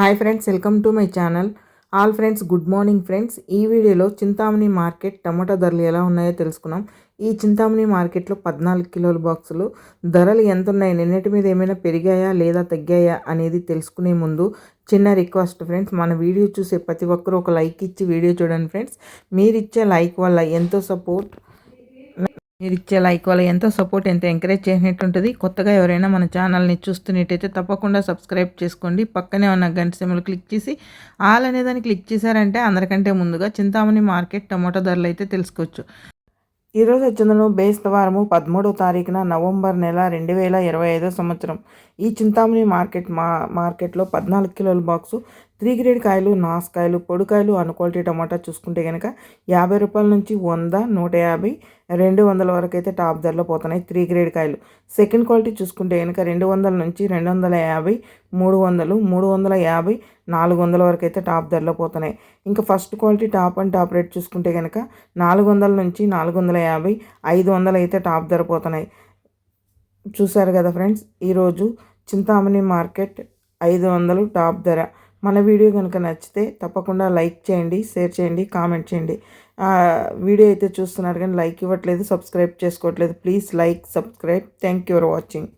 Hi friends welcome to my channel. All friends good morning friends. ఈ వీడియోలో Chintamani market టమాటా ధరలు ఎలా ఉన్నాయో తెలుసుకున్నాం. ఈ చింతామణి మార్కెట్లో పద్నాలుగు కిలోల బాక్సులు. ధరలు ఎంత ఉన్నాయి? నిన్నటి మీద ఏమైనా పెరిగాయా లేదా తగ్గాయా అనేది తెలుసుకునే ముందు చిన్న రిక్వెస్ట్ ఫ్రెండ్స్. మన వీడియో చూసే ప్రతి ఒక్కరూ ఒక లైక్ ఇచ్చి వీడియో చూడండి ఫ్రెండ్స్. మీరు ఇచ్చే లైక్ వల్ల ఎంతో సపోర్ట్ మీరు ఇచ్చే లైక్ వల్ల ఎంతో సపోర్ట్ ఎంతో ఎంకరేజ్ చేసినట్టు ఉంటుంది కొత్తగా ఎవరైనా మన ఛానల్ని చూస్తున్నట్టయితే తప్పకుండా సబ్స్క్రైబ్ చేసుకోండి. పక్కనే ఉన్న గంట సిమ్లు క్లిక్ చేసి ఆల్ అనేదాన్ని క్లిక్ చేశారంటే అందరికంటే ముందుగా చింతామణి మార్కెట్ టమాటో ధరలు అయితే తెలుసుకోవచ్చు. ఈరోజు వచ్చిందను బేస్తవారము పదమూడవ తారీఖున నవంబర్ నెల రెండు వేల ఇరవై ఐదో సంవత్సరం. ఈ చింతామణి మార్కెట్ మా మార్కెట్లో పద్నాలుగు కిలోల బాక్సు త్రీ గ్రేడ్ కాయలు నాసుకాయలు పొడికాయలు అన్ క్వాలిటీ టమాటా చూసుకుంటే కనుక యాభై రూపాయల నుంచి వంద నూట యాభై రెండు వందల వరకు అయితే టాప్ ధరలో పోతున్నాయి త్రీ గ్రేడ్ కాయలు. సెకండ్ క్వాలిటీ చూసుకుంటే కనుక రెండు వందల నుంచి రెండు వందల యాభై మూడు వందలు మూడు వందల యాభై నాలుగు వందల వరకు అయితే టాప్ ధరలో పోతున్నాయి. ఇంకా first quality top and top rate చూసుకుంటే కనుక నాలుగు వందల నుంచి నాలుగు వందల యాభై ఐదు వందలు అయితే టాప్ ధర పోతున్నాయి. చూసారు కదా ఫ్రెండ్స్ ఈరోజు చింతామణి మార్కెట్ ఐదు వందలు టాప్ ధర. మన వీడియో కనుక నచ్చితే తప్పకుండా లైక్ చేయండి షేర్ చేయండి కామెంట్ చేయండి. వీడియో అయితే చూస్తున్నారు కానీ లైక్ ఇవ్వట్లేదు సబ్స్క్రైబ్ చేసుకోవట్లేదు. Please like subscribe. Thank you for watching.